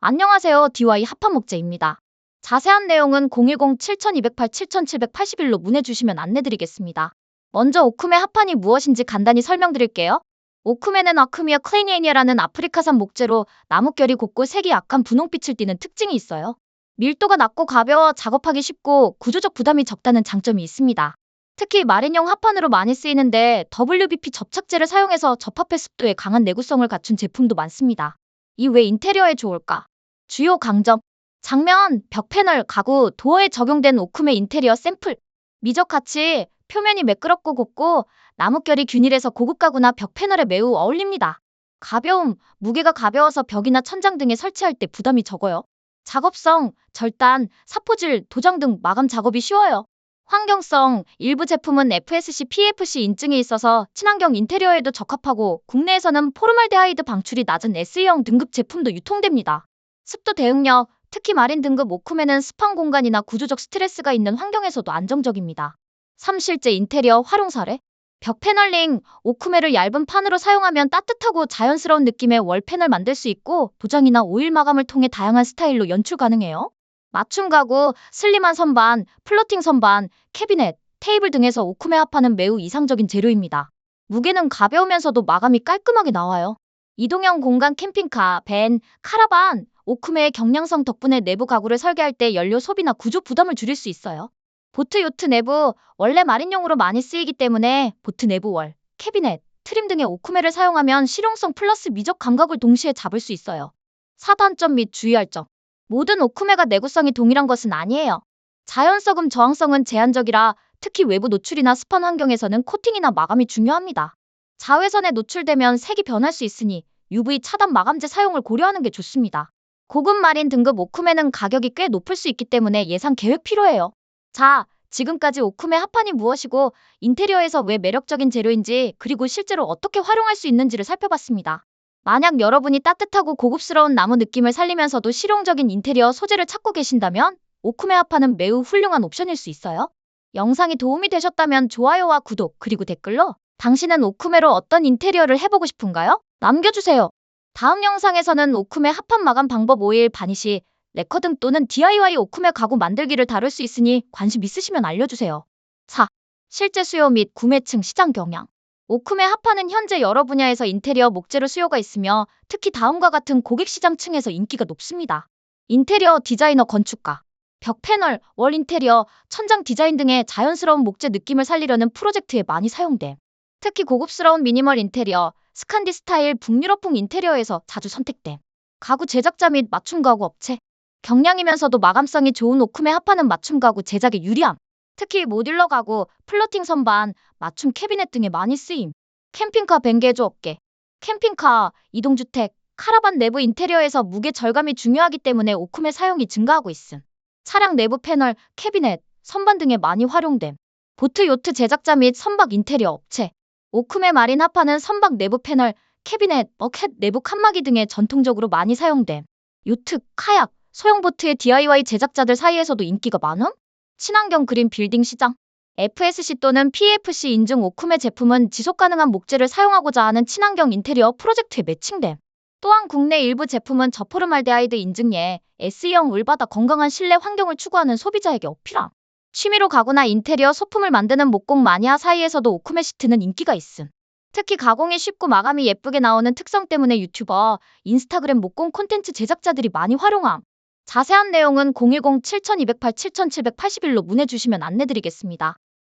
안녕하세요. DY 합판 목재입니다. 자세한 내용은 010-7208-7781로 문의 주시면 안내드리겠습니다. 먼저 오크메 합판이 무엇인지 간단히 설명드릴게요. 오크메는 아크미아 클레니에니아라는 아프리카산 목재로 나뭇결이 곱고 색이 약한 분홍빛을 띠는 특징이 있어요. 밀도가 낮고 가벼워 작업하기 쉽고 구조적 부담이 적다는 장점이 있습니다. 특히 마린용 합판으로 많이 쓰이는데 WBP 접착제를 사용해서 접합해 습도에 강한 내구성을 갖춘 제품도 많습니다. 이 왜 인테리어에 좋을까? 주요 강점 장면, 벽 패널, 가구, 도어에 적용된 오크메 인테리어 샘플 미적 가치 표면이 매끄럽고 곱고 나뭇결이 균일해서 고급 가구나 벽 패널에 매우 어울립니다. 가벼움, 무게가 가벼워서 벽이나 천장 등에 설치할 때 부담이 적어요. 작업성, 절단, 사포질, 도장 등 마감 작업이 쉬워요. 환경성, 일부 제품은 FSC, PFC 인증이 있어서 친환경 인테리어에도 적합하고 국내에서는 포르말데하이드 방출이 낮은 SE형 등급 제품도 유통됩니다. 습도 대응력, 특히 마린 등급 오크메는 습한 공간이나 구조적 스트레스가 있는 환경에서도 안정적입니다. 3. 실제 인테리어 활용 사례 벽 패널링, 오크메를 얇은 판으로 사용하면 따뜻하고 자연스러운 느낌의 월 패널 만들 수 있고 도장이나 오일 마감을 통해 다양한 스타일로 연출 가능해요. 맞춤 가구, 슬림한 선반, 플로팅 선반, 캐비넷, 테이블 등에서 오크메 합판은 매우 이상적인 재료입니다. 무게는 가벼우면서도 마감이 깔끔하게 나와요. 이동형 공간 캠핑카, 밴, 카라반, 오크메의 경량성 덕분에 내부 가구를 설계할 때 연료 소비나 구조 부담을 줄일 수 있어요. 보트 요트 내부, 원래 마린용으로 많이 쓰이기 때문에 보트 내부 월, 캐비넷, 트림 등의 오크메를 사용하면 실용성 플러스 미적 감각을 동시에 잡을 수 있어요. 사단점 및 주의할 점. 모든 오크메가 내구성이 동일한 것은 아니에요. 자연석음 저항성은 제한적이라 특히 외부 노출이나 습한 환경에서는 코팅이나 마감이 중요합니다. 자외선에 노출되면 색이 변할 수 있으니 UV 차단 마감제 사용을 고려하는 게 좋습니다. 고급 마린 등급 오크메는 가격이 꽤 높을 수 있기 때문에 예상 계획 필요해요. 자, 지금까지 오크메 합판이 무엇이고 인테리어에서 왜 매력적인 재료인지 그리고 실제로 어떻게 활용할 수 있는지를 살펴봤습니다. 만약 여러분이 따뜻하고 고급스러운 나무 느낌을 살리면서도 실용적인 인테리어 소재를 찾고 계신다면 오크메 합판은 매우 훌륭한 옵션일 수 있어요. 영상이 도움이 되셨다면 좋아요와 구독 그리고 댓글로 당신은 오크메로 어떤 인테리어를 해보고 싶은가요? 남겨주세요. 다음 영상에서는 오크메 합판 마감 방법 5일 바니시, 레커 등 또는 DIY 오크메 가구 만들기를 다룰 수 있으니 관심 있으시면 알려주세요. 4. 실제 수요 및 구매층 시장 경향 오크메 합판은 현재 여러 분야에서 인테리어 목재로 수요가 있으며 특히 다음과 같은 고객 시장층에서 인기가 높습니다. 인테리어 디자이너 건축가, 벽 패널, 월 인테리어, 천장 디자인 등의 자연스러운 목재 느낌을 살리려는 프로젝트에 많이 사용됨. 특히 고급스러운 미니멀 인테리어, 스칸디 스타일 북유럽풍 인테리어에서 자주 선택됨. 가구 제작자 및 맞춤 가구 업체. 경량이면서도 마감성이 좋은 오크메 합판은 맞춤 가구 제작에 유리함. 특히 모듈러 가구, 플로팅 선반, 맞춤 캐비넷 등에 많이 쓰임. 캠핑카 벤게조 업계. 캠핑카, 이동주택, 카라반 내부 인테리어에서 무게 절감이 중요하기 때문에 오크메 사용이 증가하고 있음. 차량 내부 패널, 캐비넷, 선반 등에 많이 활용됨. 보트 요트 제작자 및 선박 인테리어 업체. 오크메 마린 합판은 선박 내부 패널, 캐비넷, 버켓 내부 칸막이 등에 전통적으로 많이 사용됨. 요트, 카약, 소형 보트의 DIY 제작자들 사이에서도 인기가 많음? 친환경 그린 빌딩 시장. FSC 또는 PFC 인증 오크메 제품은 지속 가능한 목재를 사용하고자 하는 친환경 인테리어 프로젝트에 매칭됨. 또한 국내 일부 제품은 저포르말데하이드 인증예, S형 울바다 건강한 실내 환경을 추구하는 소비자에게 어필함. 취미로 가구나 인테리어 소품을 만드는 목공 마니아 사이에서도 오크메 시트는 인기가 있음. 특히 가공이 쉽고 마감이 예쁘게 나오는 특성 때문에 유튜버, 인스타그램 목공 콘텐츠 제작자들이 많이 활용함. 자세한 내용은 010-7208-7781로 문의 주시면 안내드리겠습니다.